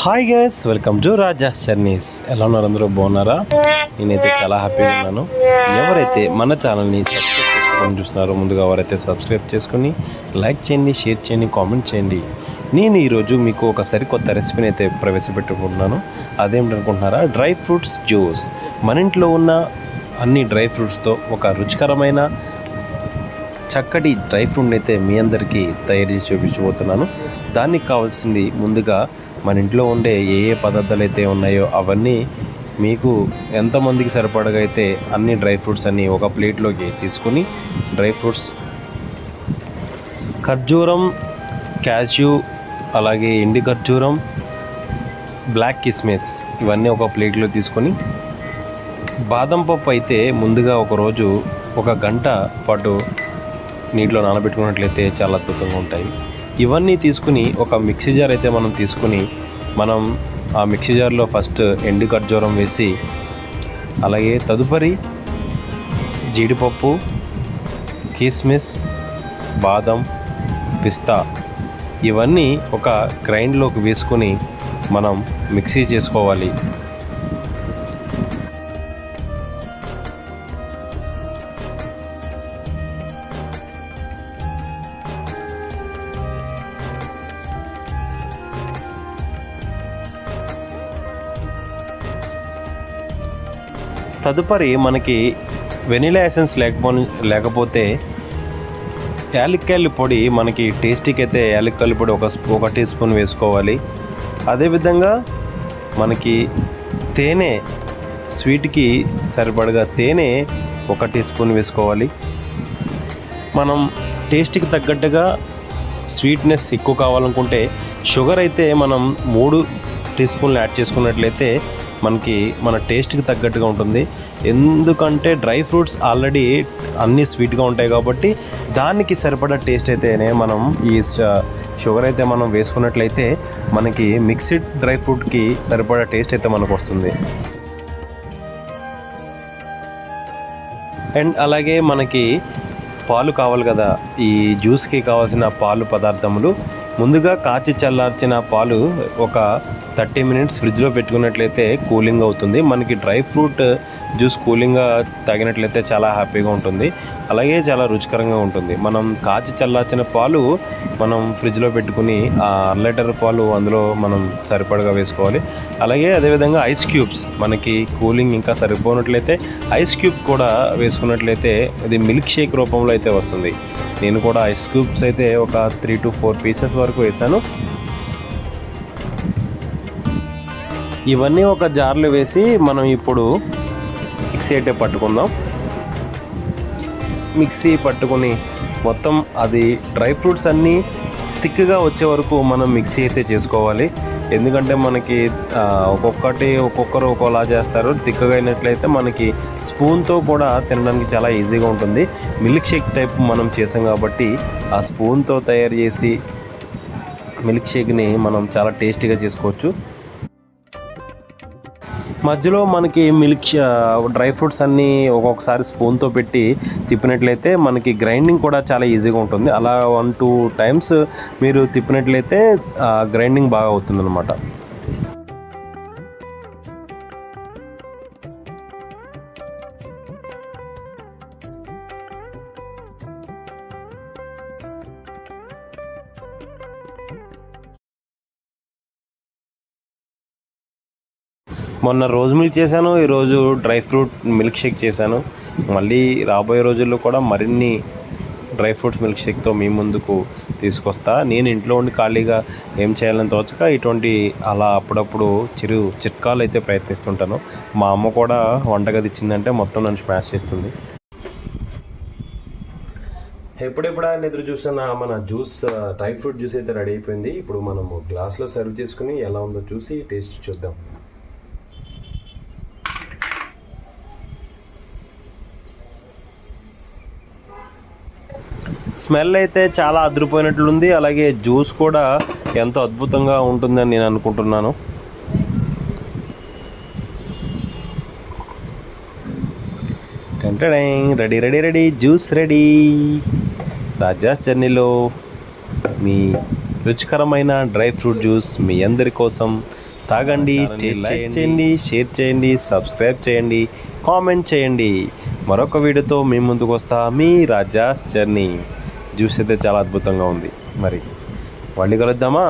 Hi guys welcome to Raja చర్నీస్ ఎలా ఉన్నారు అందరూ? బాగున్నారా? నేనైతే చాలా హ్యాపీగా ఉన్నాను. ఎవరైతే మన ఛానల్ని సబ్స్క్రైబ్ చేసుకోవడం చూస్తున్నారో ముందుగా ఎవరైతే సబ్స్క్రైబ్ చేసుకుని లైక్ చేయండి షేర్ చేయండి కామెంట్ చేయండి. నేను ఈరోజు మీకు ఒక సరికొత్త రెసిపీని అయితే ప్రవేశపెట్టుకుంటున్నాను. అదేమిటనుకుంటున్నారా డ్రై ఫ్రూట్స్ జ్యూస్. మన ఇంట్లో ఉన్న అన్ని డ్రై ఫ్రూట్స్తో ఒక రుచికరమైన చక్కటి డ్రై ఫ్రూట్ని అయితే మీ అందరికీ తయారు చేసి చూపించబోతున్నాను. దానికి కావాల్సింది ముందుగా మన ఇంట్లో ఉండే ఏ ఏ పదార్థాలు అయితే ఉన్నాయో అవన్నీ మీకు ఎంతమందికి సరిపడగా అయితే అన్ని డ్రై ఫ్రూట్స్ అన్నీ ఒక ప్లేట్లోకి తీసుకుని డ్రై ఫ్రూట్స్ ఖర్జూరం క్యాష్యూ అలాగే ఎండి ఖర్జూరం బ్లాక్ కిస్మిస్ ఇవన్నీ ఒక ప్లేట్లో తీసుకొని బాదం పప్పు అయితే ముందుగా ఒకరోజు ఒక గంట పాటు నీటిలో నానబెట్టుకున్నట్లయితే చాలా అద్భుతంగా ఉంటాయి. ఇవన్నీ తీసుకుని ఒక మిక్సీ జార్ అయితే మనం తీసుకుని మనం ఆ మిక్సీ జార్లో ఫస్ట్ ఎండు ఖర్జూరం వేసి అలాగే తదుపరి జీడిపప్పు కిస్మిస్ బాదం పిస్తా ఇవన్నీ ఒక గ్రైండ్లోకి వేసుకొని మనం మిక్సీ చేసుకోవాలి. తదుపరి మనకి వెనిలా ఎసెన్స్ లేకపో లేకపోతే యాలక్కాయల పొడి మనకి టేస్టీకి అయితే యాలక్కాయల పొడి ఒక ఒక టీ స్పూన్ వేసుకోవాలి. అదేవిధంగా మనకి తేనె స్వీట్కి సరిపడగా తేనె ఒక టీ స్పూన్ వేసుకోవాలి. మనం టేస్ట్కి తగ్గట్టుగా స్వీట్నెస్ ఎక్కువ కావాలనుకుంటే షుగర్ అయితే మనం మూడు టీ స్పూన్లు యాడ్ చేసుకున్నట్లయితే మనకి మన టేస్ట్కి తగ్గట్టుగా ఉంటుంది. ఎందుకంటే డ్రై ఫ్రూట్స్ ఆల్రెడీ అన్నీ స్వీట్గా ఉంటాయి కాబట్టి దానికి సరిపడా టేస్ట్ అయితేనే మనం ఈ షుగర్ అయితే మనం వేసుకున్నట్లయితే మనకి మిక్స్డ్ డ్రై ఫ్రూట్కి సరిపడా టేస్ట్ అయితే మనకు వస్తుంది. అండ్ అలాగే మనకి పాలు కావాలి కదా. ఈ జ్యూస్కి కావాల్సిన పాలు పదార్థములు ముందుగా కాచి చల్లార్చిన పాలు ఒక థర్టీ మినిట్స్ ఫ్రిడ్జ్లో పెట్టుకున్నట్లయితే కూలింగ్ అవుతుంది. మనకి డ్రై ఫ్రూట్ జ్యూస్ కూలింగ్గా తాగినట్లయితే చాలా హ్యాపీగా ఉంటుంది. అలాగే చాలా రుచికరంగా ఉంటుంది. మనం కాచి చల్లార్చిన పాలు మనం ఫ్రిడ్జ్లో పెట్టుకుని ఆ అర లీటర్ పాలు అందులో మనం సరిపడగా వేసుకోవాలి. అలాగే అదేవిధంగా ఐస్ క్యూబ్స్ మనకి కూలింగ్ ఇంకా సరిపోనట్లయితే ఐస్ క్యూబ్ కూడా వేసుకున్నట్లయితే ఇది మిల్క్ షేక్ రూపంలో అయితే వస్తుంది. నేను కూడా ఐస్ క్యూబ్స్ అయితే ఒక త్రీ టు ఫోర్ పీసెస్ వరకు వేసాను. ఇవన్నీ ఒక జార్లు వేసి మనం ఇప్పుడు మిక్సీ అయితే పట్టుకుందాం. మిక్సీ పట్టుకొని మొత్తం అది డ్రై ఫ్రూట్స్ అన్నీ థిక్గా వచ్చే వరకు మనం మిక్సీ అయితే చేసుకోవాలి. ఎందుకంటే మనకి ఒక్కొక్కటి ఒక్కొక్కరు ఒక్కోలా చేస్తారు. థిక్గా అయినట్లయితే మనకి స్పూన్తో కూడా తినడానికి చాలా ఈజీగా ఉంటుంది. మిల్క్ షేక్ టైప్ మనం చేసాం కాబట్టి ఆ స్పూన్తో తయారు చేసి మిల్క్ షేక్ని మనం చాలా టేస్టీగా చేసుకోవచ్చు. మధ్యలో మనకి మిల్క్ డ్రై ఫ్రూట్స్ అన్నీ ఒక్కొక్కసారి స్పూన్తో పెట్టి తిప్పినట్లయితే మనకి గ్రైండింగ్ కూడా చాలా ఈజీగా ఉంటుంది. అలా వన్ టూ టైమ్స్ మీరు తిప్పినట్లయితే గ్రైండింగ్ బాగా అవుతుందన్నమాట. మొన్న రోజు మిల్క్ చేశాను ఈరోజు డ్రై ఫ్రూట్ మిల్క్ షేక్ చేశాను. మళ్ళీ రాబోయే రోజుల్లో కూడా మరిన్ని డ్రై ఫ్రూట్స్ మిల్క్ షేక్తో మీ ముందుకు తీసుకొస్తా. నేను ఇంట్లో ఉండి ఖాళీగా ఏం చేయాలని తోచక ఇటువంటి అలా అప్పుడప్పుడు చిరు చిట్కాలు అయితే ప్రయత్నిస్తుంటాను. మా అమ్మ కూడా వంటగది ఇచ్చిందంటే మొత్తం నన్ను స్మాష్ చేస్తుంది. ఎప్పుడెప్పుడు ఆయన ఎదురు చూస్తున్న మన జ్యూస్ డ్రై ఫ్రూట్ జ్యూస్ అయితే రెడీ అయిపోయింది. ఇప్పుడు మనము గ్లాస్లో సర్వ్ చేసుకుని ఎలా ఉందో చూసి టేస్ట్ చూద్దాం. స్మెల్ అయితే చాలా అదిరిపోయినట్లుంది. అలాగే జ్యూస్ కూడా ఎంతో అద్భుతంగా ఉంటుందని నేను అనుకుంటున్నాను. Ready ready ready. Juice ready. Raja చెన్నీలో మీ రుచికరమైన డ్రై ఫ్రూట్ జ్యూస్ మీ అందరి కోసం తాగండి. టేస్ట్ చేయండి షేర్ చేయండి సబ్స్క్రైబ్ చేయండి కామెంట్ చేయండి. మరొక వీడియోతో మీ ముందుకు వస్తా మీ రాజాస్ జర్నీ జ్యూస్ అయితే చాలా అద్భుతంగా ఉంది. మరి మళ్ళీ కలుద్దామా?